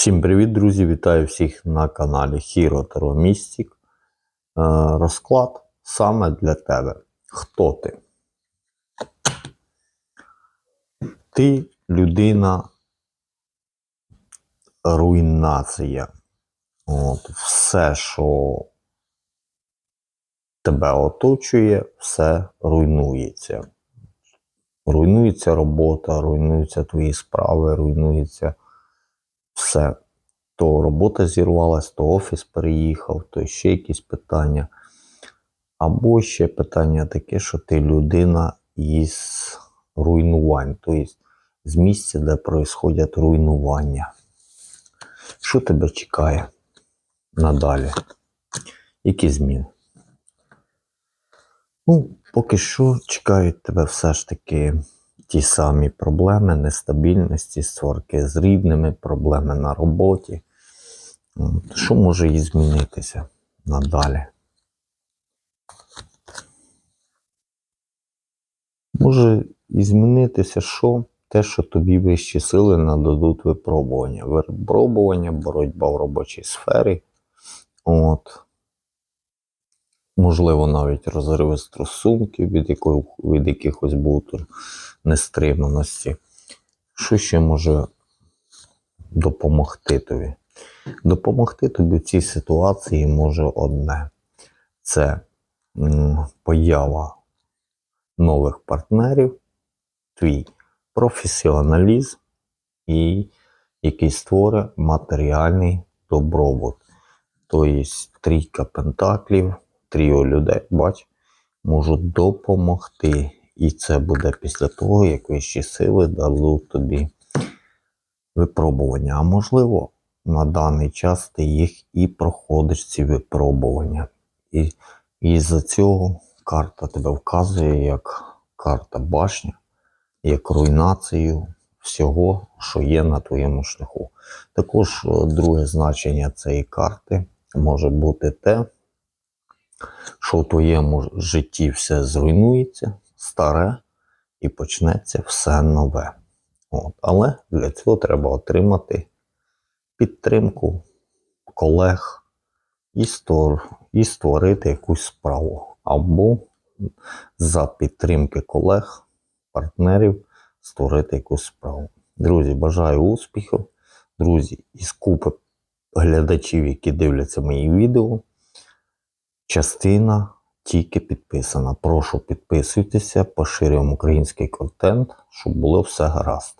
Всім привіт, друзі! Вітаю всіх на каналі Hero Таро Mystic. Е, Розклад саме для тебе. Хто ти? Ти людина руйнація. От, все, що тебе оточує, все руйнується. Руйнується робота, руйнуються твої справи, руйнується все. То робота зірвалась, то офіс переїхав, то ще якісь питання. Або ще питання таке, що ти людина із руйнувань, тобто з місця, де происходять руйнування. Що тебе чекає надалі? Які зміни? Ну, поки що чекають тебе все ж таки ті самі проблеми, нестабільності, сварки з рідними, проблеми на роботі. Що може і змінитися надалі? Може і змінитися що? Те, що тобі вищі сили нададуть випробування. Випробування, боротьба в робочій сфері. От. Можливо, навіть розриви стосунків, від, якого, від якихось бутер нестриманості. Що ще може допомогти тобі? Допомогти тобі в цій ситуації може одне: це поява нових партнерів, твій професіоналізм і який створить матеріальний добробут. Тобто трійка пентаклів, тріо людей, бач, можуть допомогти. І це буде після того, як вищі сили дадуть тобі випробування. А можливо, на даний час ти їх і проходиш ці випробування. І, і за цього карта тебе вказує як карта башня, як руйнацію всього, що є на твоєму шляху. Також е, друге значення цієї карти може бути те, що в твоєму житті все зруйнується, старе, і почнеться все нове. От. Але для цього треба отримати підтримку колег і, стор, і створити якусь справу. Або за підтримки колег, партнерів створити якусь справу. Друзі, бажаю успіхів. Друзі, із купи глядачів, які дивляться мої відео. Частина тільки підписана. Прошу підписуйтеся, поширюємо український контент, щоб було все гаразд.